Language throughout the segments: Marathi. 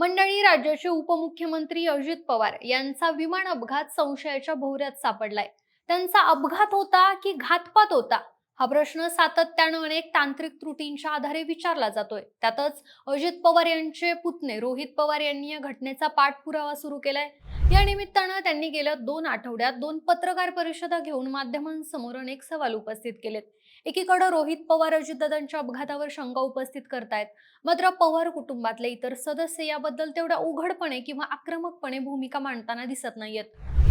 मंडळी राज्याचे उपमुख्यमंत्री अजित पवार यांचा विमान अपघात संशयाच्या भोवऱ्यात सापडलाय. त्यांचा अपघात होता की घातपात होता? हा प्रश्न सातत्यानं अनेक तांत्रिक त्रुटींच्या आधारे विचारला जातोय. त्यातच अजित पवार यांचे पुतणे रोहित पवार यांनी या घटनेचा पाठपुरावा सुरू केलाय. या निमित्तानं त्यांनी गेल्या दोन आठवड्यात दोन पत्रकार परिषदा घेऊन माध्यमांसमोर अनेक सवाल उपस्थित केलेत. एकीकडे रोहित पवार अजितदादांच्या अपघातावर शंका उपस्थित करतायत. मात्र पवार कुटुंबातले इतर सदस्य याबद्दल तेवढ्या उघडपणे किंवा आक्रमकपणे भूमिका मांडताना दिसत नाहीयेत.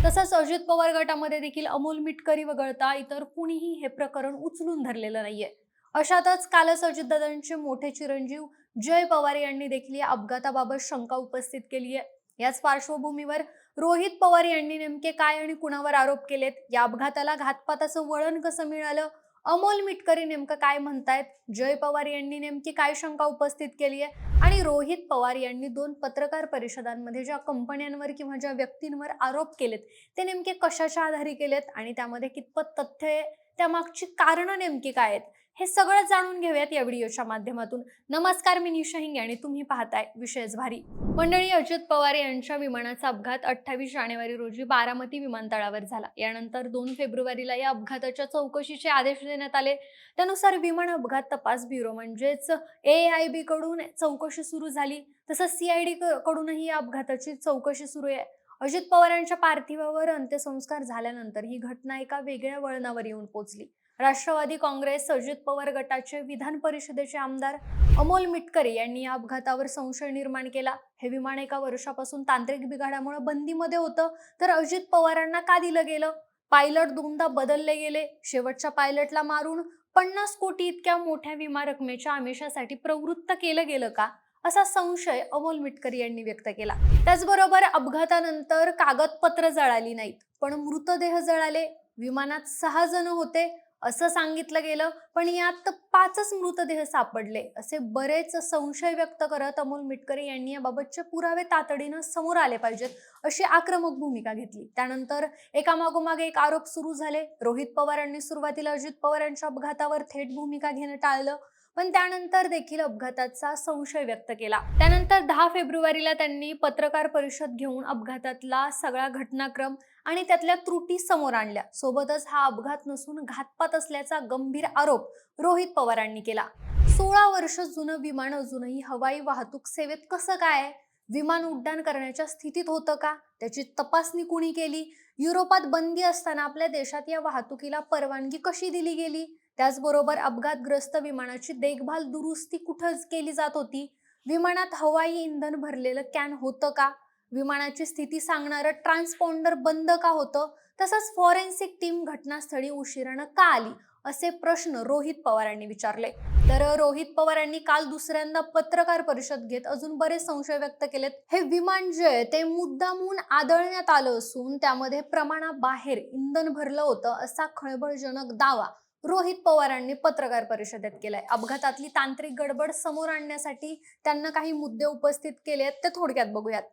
तसंच अजित पवार गटामध्ये देखील अमोल मिटकरी वगळता इतर कुणीही हे प्रकरण उचलून धरलेलं नाहीये. अशातच कालच अजितदादांचे मोठे चिरंजीव जय पवार यांनी देखील या अपघाताबाबत शंका उपस्थित केली आहे याच पार्श्वभूमीवर रोहित पवार यांनी नेमके काय आणि कुणावर आरोप केलेत? या अपघाताला घातपाताचं वळण कसं मिळालं? अमोल मिटकरी नेमकं काय म्हणतायत? जय पवार यांनी नेमकी काय शंका उपस्थित केली आहे आणि रोहित पवार यांनी दोन पत्रकार परिषदांमध्ये ज्या कंपन्यांवर किंवा ज्या व्यक्तींवर आरोप केलेत ते नेमके कशाच्या आधारे केलेत? आणि त्यामध्ये कितपत तथ्य आहे? त्यामागची कारणं नेमकी काय आहेत? हे सगळं जाणून घेऊयात या व्हिडिओच्या माध्यमातून. नमस्कार मी निशा हिंगे आणि तुम्ही पाहताय विशेष भारी. मंडळी अजित पवार यांच्या विमानाचा अपघात अठ्ठावीस जानेवारी रोजी बारामती विमानतळावर झाला. यानंतर दोन फेब्रुवारीला या अपघाताच्या चौकशीचे आदेश देण्यात आले. त्यानुसार विमान अपघात तपास ब्युरो म्हणजेच ए आय बी कडून चौकशी सुरू झाली. तसंच सीआयडी कडूनही या अपघाताची चौकशी सुरू आहे. अजित पवार यांच्या पार्थिवावर अंत्यसंस्कार झाल्यानंतर ही घटना एका वेगळ्या वळणावर येऊन पोहोचली राष्ट्रवादी काँग्रेस अजित पवार गटाचे विधान परिषदेचे आमदार अमोल मिटकरी यांनी या अपघातावर संशय निर्माण केला. हे विमान एका वर्षापासून तांत्रिक बिघाडामुळे बंदीमध्ये होतं. तर अजित पवारांना का दिलं गेलं? पायलट दोनदा बदलले गेले. शेवटच्या पायलटला मारून पन्नास कोटी इतक्या मोठ्या विमा रकमेच्या आमिषासाठी प्रवृत्त केलं गेलं का? असा संशय अमोल मिटकरी यांनी व्यक्त केला. त्याचबरोबर अपघातानंतर कागदपत्र जळाली नाहीत पण मृतदेह जळाले. विमानात सहा जण होते. असं सांगितलं गेलं पण यात पाचच मृतदेह सापडले. असे बरेच संशय व्यक्त करत अमोल मिटकरी यांनी याबाबतचे पुरावे तातडीनं समोर आले पाहिजेत अशी आक्रमक भूमिका घेतली. त्यानंतर एकामागोमाग एक आरोप सुरू झाले. रोहित पवारांनी सुरुवातीला अजित पवार यांच्या अपघातावर थेट भूमिका घेणं टाळलं पण त्यानंतर देखील अपघाताचा संशय व्यक्त केला. त्यानंतर दहा फेब्रुवारीला त्यांनी पत्रकार परिषद घेऊन अपघातातला सगळा घटनाक्रम आणि त्यातल्या त्रुटी समोर आणल्या. सोबतच हा अपघात नसून घातपात असल्याचा गंभीर आरोप रोहित पवारांनी केला. सोळा वर्ष जुनं विमान अजूनही हवाई वाहतूक सेवेत कसं काय? विमान उड्डाण करण्याच्या स्थितीत होतं का? त्याची तपासणी कुणी केली? युरोपात बंदी असताना आपल्या देशात या वाहतुकीला परवानगी कशी दिली गेली? त्याचबरोबर अपघातग्रस्त विमानाची देखभाल दुरुस्ती कुठं केली जात होती? विमानात हवाई इंधन भरलेलं कॅन होतं का? विमानाची स्थिती सांगणारं ट्रान्सपॉन्डर बंद का होतं? तसंच फॉरेन्सिक टीम घटनास्थळी उशिरानं का आली? असे प्रश्न रोहित पवारांनी विचारले. तर रोहित पवारांनी काल दुसऱ्यांदा पत्रकार परिषद घेत अजून बरेच संशय व्यक्त केलेत. हे विमान जे आहे ते मुद्दामून आदळण्यात आलं असून त्यामध्ये प्रमाणाबाहेर इंधन भरलं होतं असा खळबळजनक दावा रोहित पवारांनी पत्रकार परिषदेत केलाय. अपघातातली तांत्रिक गडबड समोर आणण्यासाठी त्यांना काही मुद्दे उपस्थित केले आहेत ते थोडक्यात बघूयात.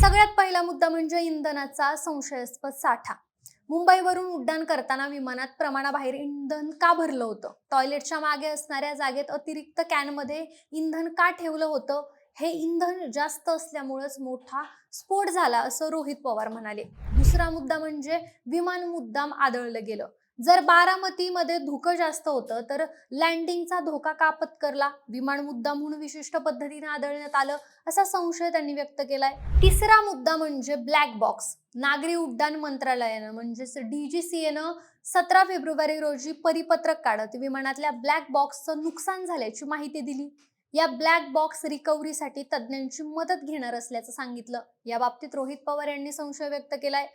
सगळ्यात पहिला मुद्दा म्हणजे इंधनाचा संशयास्पद साठा. मुंबईवरून उड्डाण करताना विमानात प्रमाणाबाहेर इंधन का भरलं होतं? टॉयलेटच्या मागे असणाऱ्या जागेत अतिरिक्त कॅनमध्ये इंधन का ठेवलं होतं? हे इंधन जास्त असल्यामुळेच मोठा स्फोट झाला असं रोहित पवार म्हणाले. दुसरा मुद्दा म्हणजे विमान मुद्दाम आदळलं गेलं. जर बारामतीमध्ये धुकं जास्त होतं तर लँडिंगचा धोका का पत्करला? विमान मुद्दा म्हणून विशिष्ट पद्धतीने आदळण्यात आलं असा संशय त्यांनी व्यक्त केलाय. तिसरा मुद्दा म्हणजे ब्लॅक बॉक्स नागरी उड्डाण मंत्रालयानं म्हणजेच डीजीसीएनं सतरा फेब्रुवारी रोजी परिपत्रक काढत विमानातल्या ब्लॅक बॉक्सचं नुकसान झाल्याची माहिती दिली. या ब्लॅक बॉक्स रिकव्हरीसाठी तज्ज्ञांची मदत घेणार असल्याचं सांगितलं. या बाबतीत रोहित पवार यांनी संशय व्यक्त केलाय.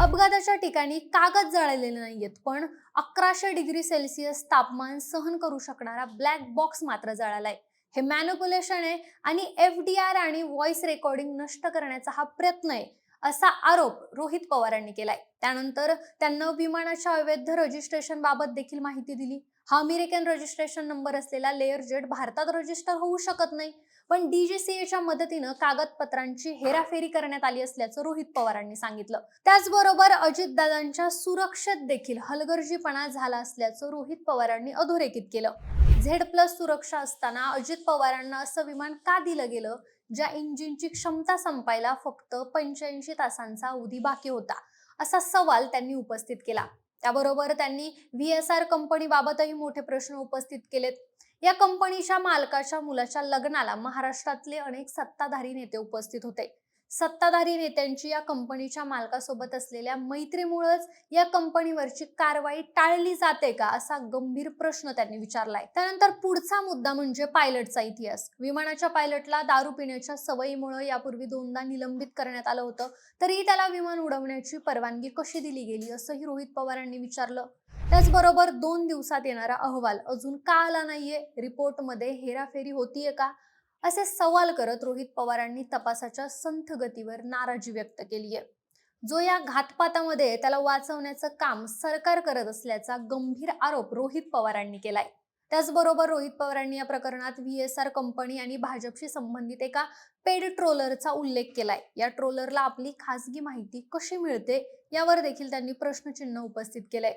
अपघाताच्या ठिकाणी कागद जळलेले नाहीयेत पण अकराशे डिग्री सेल्सिअस तापमान सहन करू शकणारा ब्लॅक बॉक्स मात्र जळालाय. हे मॅन्युप्युलेशन आहे आणि एफ डी आर आणि व्हॉइस रेकॉर्डिंग नष्ट करण्याचा हा प्रयत्न आहे असा आरोप रोहित पवारांनी केलाय. त्यानंतर त्यांना विमानाच्या अवैध रजिस्ट्रेशन बाबत देखील माहिती दिली. हा अमेरिकन रजिस्ट्रेशन नंबर असलेला लेअर जेट भारतात रजिस्टर होऊ शकत नाही. पण डीजीसीएच्या मदतीनं कागदपत्रांची हेराफेरी करण्यात आली असल्याचं रोहित पवारांनी सांगितलं. त्याचबरोबर अजितदादांच्या सुरक्षेत देखील हलगर्जीपणा झाला असल्याचं रोहित पवारांनी अधोरेखित केलं. झेड प्लस सुरक्षा असताना अजित पवारांना असं विमान का दिलं गेलं? ज्या इंजिनची क्षमता संपायला फक्त पंच्याऐंशी तासांचा अवधी बाकी होता असा सवाल त्यांनी उपस्थित केला. त्याबरोबर त्यांनी व्ही एस आर कंपनीबाबतही मोठे प्रश्न उपस्थित केलेत. या कंपनीच्या मालकाच्या मुलाच्या लग्नाला महाराष्ट्रातले अनेक सत्ताधारी नेते उपस्थित होते. सत्ताधारी नेत्यांची या कंपनीच्या मालकासोबत असलेल्या मैत्रीमुळेच या कंपनीवरची कारवाई टाळली जाते का असा गंभीर प्रश्न त्यांनी विचारलाय. त्यानंतर पुढचा मुद्दा म्हणजे पायलटचा इतिहास. विमानाच्या पायलटला दारू पिण्याच्या सवयीमुळे यापूर्वी दोनदा निलंबित करण्यात आलं होतं. तरीही त्याला विमान उडवण्याची परवानगी कशी दिली गेली असंही रोहित पवारांनी विचारलं. त्याचबरोबर दोन दिवसात येणारा अहवाल अजून का आला नाहीये? रिपोर्टमध्ये हेराफेरी होतीये का? असे सवाल करत रोहित पवारांनी तपासाच्या संथ गतीवर नाराजी व्यक्त केली आहे जो या घातपातामध्ये त्याला वाचवण्याचं काम सरकार करत असल्याचा गंभीर आरोप रोहित पवारांनी केलाय. त्याचबरोबर रोहित पवारांनी या प्रकरणात व्ही एस आर कंपनी आणि भाजपशी संबंधित एका पेड ट्रोलरचा उल्लेख केलाय. या ट्रोलरला आपली खासगी माहिती कशी मिळते यावर देखील त्यांनी प्रश्नचिन्ह उपस्थित केलंय.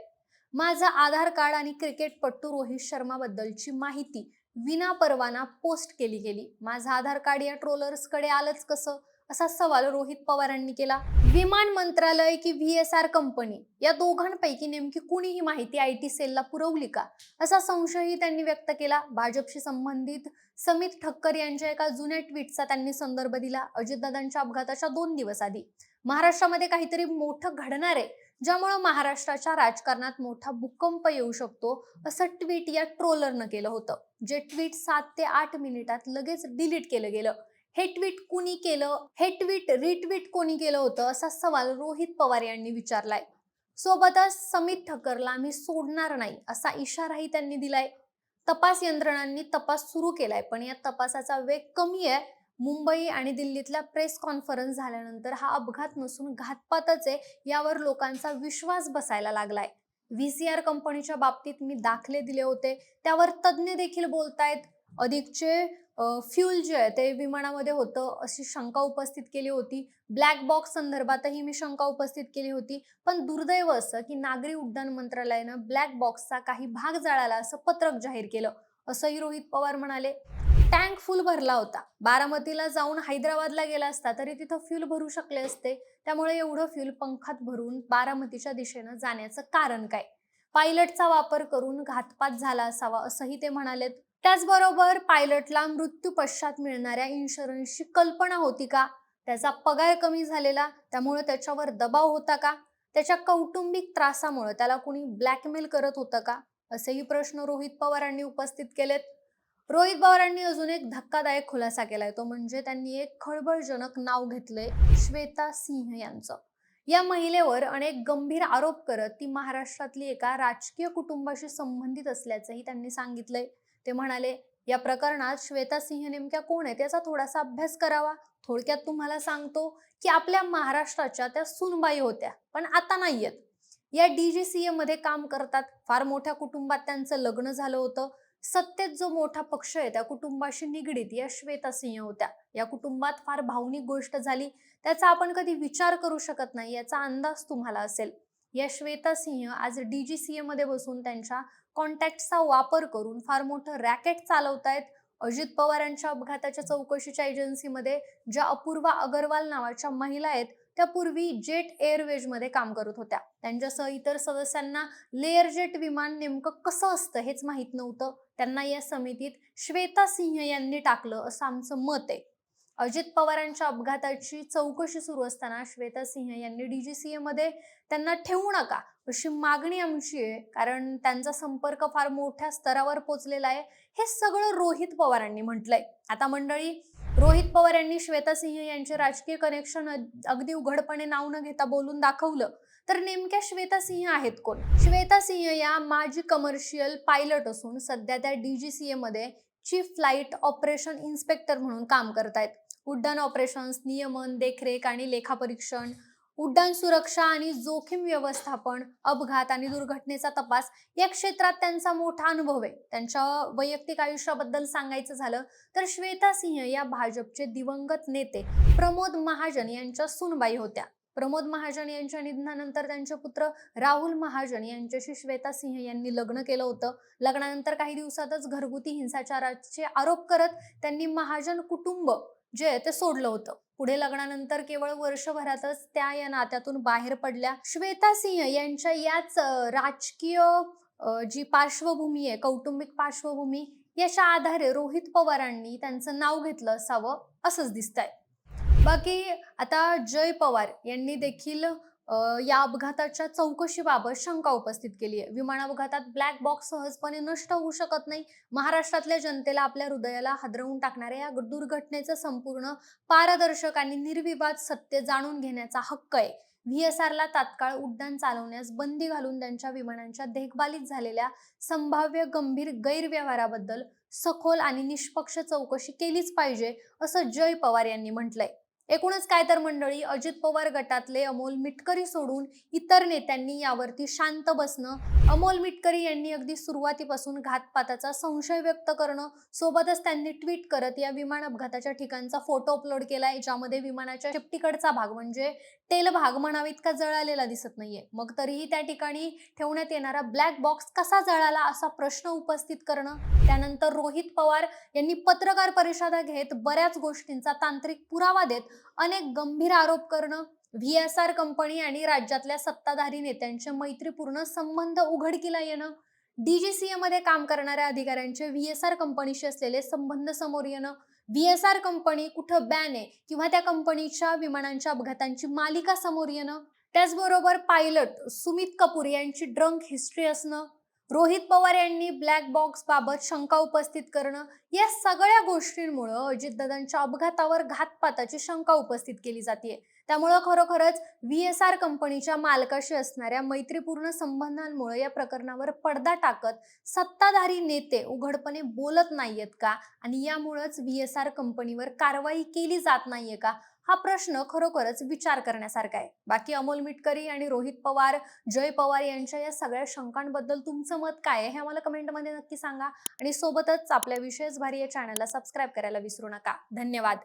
माझं आधार कार्ड आणि क्रिकेटपटू रोहित शर्मा बद्दलची माहिती विना परवाना पोस्ट केली गेली. माझं आधार कार्ड या ट्रोलर्सकडे आलंच कसं? असा सवाल रोहित पवारांनी केला. विमान मंत्रालय की व्ही एस आर कंपनी? या दोघांपैकी नेमकी कुणी ही माहिती आय टी सेलला पुरवली का? असा संशयही त्यांनी व्यक्त केला. भाजपशी संबंधित समित ठक्कर यांच्या एका जुन्या ट्विटचा त्यांनी संदर्भ दिला. अजितदादांच्या अपघाताच्या दोन दिवस आधी. महाराष्ट्रामध्ये काहीतरी मोठं घडणार आहे ज्यामुळे महाराष्ट्राच्या राजकारणात मोठा भूकंप येऊ शकतो असं ट्विट या ट्रोलरनं केलं होतं. जे ट्विट सात ते आठ मिनिटात लगेच डिलीट केलं गेलं. हे ट्विट कुणी केलं? हे ट्विट रिट्विट कोणी केलं होतं? असा सवाल रोहित पवार यांनी विचारलाय. सोबतच समित ठकरला आम्ही सोडणार नाही असा इशाराही त्यांनी दिलाय. तपास यंत्रणांनी तपास सुरू केलाय पण या तपासाचा वेग कमी आहे. मुंबई आणि दिल्लीतल्या प्रेस कॉन्फरन्स झाल्यानंतर हा अपघात नसून घातपातच आहे यावर लोकांचा विश्वास बसायला लागलाय. व्ही सी आर कंपनीच्या बाबतीत मी दाखले दिले होते. त्यावर तज्ज्ञ देखील बोलतायत. अधिकचे फ्यूल जे आहे ते विमानामध्ये होतं अशी शंका उपस्थित केली होती. ब्लॅक बॉक्स संदर्भातही मी शंका उपस्थित केली होती. पण दुर्दैव असं की नागरी उड्डाण मंत्रालयानं ब्लॅक बॉक्सचा काही भाग जाळाला असं पत्रक जाहीर केलं असंही रोहित पवार म्हणाले. टँक फुल भरला होता. बारामतीला जाऊन हैदराबादला गेला असता तरी तिथं फ्यूल भरू शकले असते. त्यामुळे एवढं फ्यूल पंखात भरून बारामतीच्या दिशेनं जाण्याचं कारण काय? पायलटचा वापर करून घातपात झाला असावा असंही ते म्हणालेत. त्याचबरोबर पायलटला मृत्यू पश्चात मिळणाऱ्या इन्शुरन्सची कल्पना होती का? त्याचा पगार कमी झालेला त्यामुळे त्याच्यावर दबाव होता का? त्याच्या कौटुंबिक त्रासामुळे त्याला कुणी ब्लॅकमेल करत होतं का? असेही प्रश्न रोहित पवारांनी उपस्थित केलेत. रोहित पवारांनी अजून एक धक्कादायक खुलासा केलाय. तो म्हणजे त्यांनी एक खळबळजनक नाव घेतलंय श्वेता सिंह यांचं. या महिलेवर अनेक गंभीर आरोप करत ती महाराष्ट्रातली एका राजकीय कुटुंबाशी संबंधित असल्याचंही त्यांनी सांगितलंय. ते म्हणाले या प्रकरणात श्वेता सिंह नेमक्या कोण आहेत याचा थोडासा अभ्यास करावा. थोडक्यात तुम्हाला सांगतो की आपल्या महाराष्ट्राच्या त्या सुनबाई होत्या पण आता नाहीयेत. या डीजीसीए मध्ये काम करतात. फार मोठ्या कुटुंबात त्यांचं लग्न झालं होतं. सत्तेत जो मोठा पक्ष आहे त्या कुटुंबाशी निगडीत या श्वेता सिंह होत्या. या कुटुंबात फार भावनिक गोष्ट झाली. त्याचा आपण कधी विचार करू शकत नाही याचा अंदाज तुम्हाला असेल. या श्वेता सिंह आज डीजीसीए मध्ये बसून त्यांच्या कॉन्टॅक्टचा वापर करून फार मोठं रॅकेट चालवतायत. अजित पवारांच्या अपघाताच्या चौकशीच्या एजन्सीमध्ये ज्या अपूर्वा अगरवाल नावाच्या महिला आहेत त्या पूर्वी जेट एअरवेजमध्ये काम करत होत्या. त्यांच्यासह इतर सदस्यांना लेअर जेट विमान नेमकं कसं असतं हेच माहीत नव्हतं. त्यांना या समितीत श्वेता सिंह यांनी टाकलं असं आमचं मत आहे. अजित पवारांच्या अपघाताची चौकशी सुरू असताना श्वेता सिंह यांनी डीजीसीए मध्ये त्यांना ठेवू नका अशी मागणी आमची आहे. कारण त्यांचा संपर्क फार मोठ्या स्तरावर पोचलेला आहे. हे सगळं रोहित पवारांनी म्हटलंय. आता मंडळी रोहित पवार यांनी श्वेता सिंह यांचे राजकीय कनेक्शन अगदी उघडपणे नाव न घेता बोलून दाखवलं. तर नेमक्या श्वेता सिंह आहेत कोण? श्वेता सिंह या माजी कमर्शियल पायलट असून सध्या त्या डीजीसीए मध्ये चीफ फ्लाईट ऑपरेशन इन्स्पेक्टर म्हणून काम करतायत. उड्डाण ऑपरेशन्स नियमन देखरेख आणि लेखापरीक्षण उड्डाण सुरक्षा आणि जोखीम व्यवस्थापन अपघात आणि दुर्घटनेचा तपास या क्षेत्रात त्यांचा मोठा अनुभव आहे. त्यांच्या वैयक्तिक आयुष्याबद्दल सांगायचं झालं तर श्वेता सिंह या भाजपचे दिवंगत नेते प्रमोद महाजन यांच्या सुनबाई होत्या. प्रमोद महाजन यांच्या निधनानंतर त्यांचे पुत्र राहुल महाजन यांच्याशी श्वेता सिंह यांनी लग्न केलं होतं. लग्नानंतर काही दिवसातच घरगुती हिंसाचाराचे आरोप करत त्यांनी महाजन कुटुंब जे ते सोडलं होतं. पुढे लग्नानंतर केवळ वर्षभरातच त्या या नात्यातून बाहेर पडल्या. श्वेता सिंह यांच्या याच राजकीय जी पार्श्वभूमी आहे कौटुंबिक पार्श्वभूमी याच्या आधारे रोहित पवारांनी त्यांचं नाव घेतलं असावं असंच दिसतंय. बाकी आता जय पवार यांनी देखील या अपघाताच्या चौकशीबाबत शंका उपस्थित केली आहे. विमान अपघातात ब्लॅक बॉक्स सहजपणे नष्ट होऊ शकत नाही. महाराष्ट्रातल्या जनतेला आपल्या हृदयाला हादरवून टाकणाऱ्या या दुर्घटनेचं संपूर्ण पारदर्शक आणि निर्विवाद सत्य जाणून घेण्याचा हक्क आहे. व्हीएसआरला तात्काळ उड्डाण चालवण्यास बंदी घालून त्यांच्या विमानांच्या देखभालीत झालेल्या संभाव्य गंभीर गैरव्यवहाराबद्दल सखोल आणि निष्पक्ष चौकशी केलीच पाहिजे असं जय पवार यांनी म्हटलंय. एकूणच काय तर मंडळी अजित पवार गटातले अमोल मिटकरी सोडून इतर नेत्यांनी यावरती शांत बसणं अमोल मिटकरी यांनी अगदी सुरुवातीपासून घातपाताचा संशय व्यक्त करणं सोबतच त्यांनी ट्विट करत या विमान अपघाताच्या ठिकाणचा फोटो अपलोड केलाय ज्यामध्ये विमानाच्या शेपटीकडचा भाग म्हणजे तेल भाग म्हणावा इतका जळालेला दिसत नाहीये. मग तरीही त्या ठिकाणी ठेवण्यात येणारा ब्लॅक बॉक्स कसा जळाला असा प्रश्न उपस्थित करणं? त्यानंतर रोहित पवार यांनी पत्रकार परिषदा घेत बऱ्याच गोष्टींचा तांत्रिक पुरावा देत अनेक गंभीर आरोप करणं व्ही एस आर कंपनी आणि राज्यातल्या सत्ताधारी नेत्यांचे मैत्रीपूर्ण संबंध उघडकीला येणं डीजीसीए मध्ये काम करणाऱ्या अधिकाऱ्यांचे व्ही एस आर कंपनीशी असलेले संबंध समोर येणं व्ही एस आर कंपनी कुठं बॅन आहे? किंवा त्या कंपनीच्या विमानांच्या अपघातांची मालिका समोर येणं? त्याचबरोबर पायलट सुमित कपूर यांची ड्रंक हिस्ट्री असणं? रोहित पवार यांनी ब्लॅक बॉक्स बाबत शंका उपस्थित करणं? या सगळ्या गोष्टींमुळं अजितदादांच्या अपघातावर घातपाताची शंका उपस्थित केली जाते त्यामुळं खरोखरच व्ही एस आर कंपनीच्या मालकाशी असणाऱ्या मैत्रीपूर्ण संबंधांमुळे या प्रकरणावर पडदा टाकत सत्ताधारी नेते उघडपणे बोलत नाहीयेत का? आणि यामुळंच व्ही एस आर कंपनीवर कारवाई केली जात नाहीये का? हा प्रश्न खरोखरच विचार करण्यासारखा आहे. बाकी अमोल मिटकरी आणि रोहित पवार जय पवार यांच्या या सगळ्या शंकांबद्दल तुमचं मत काय आहे हे आम्हाला कमेंटमध्ये नक्की सांगा. आणि सोबतच आपल्या विशेष भारी या चॅनलला सबस्क्राईब करायला विसरू नका. धन्यवाद.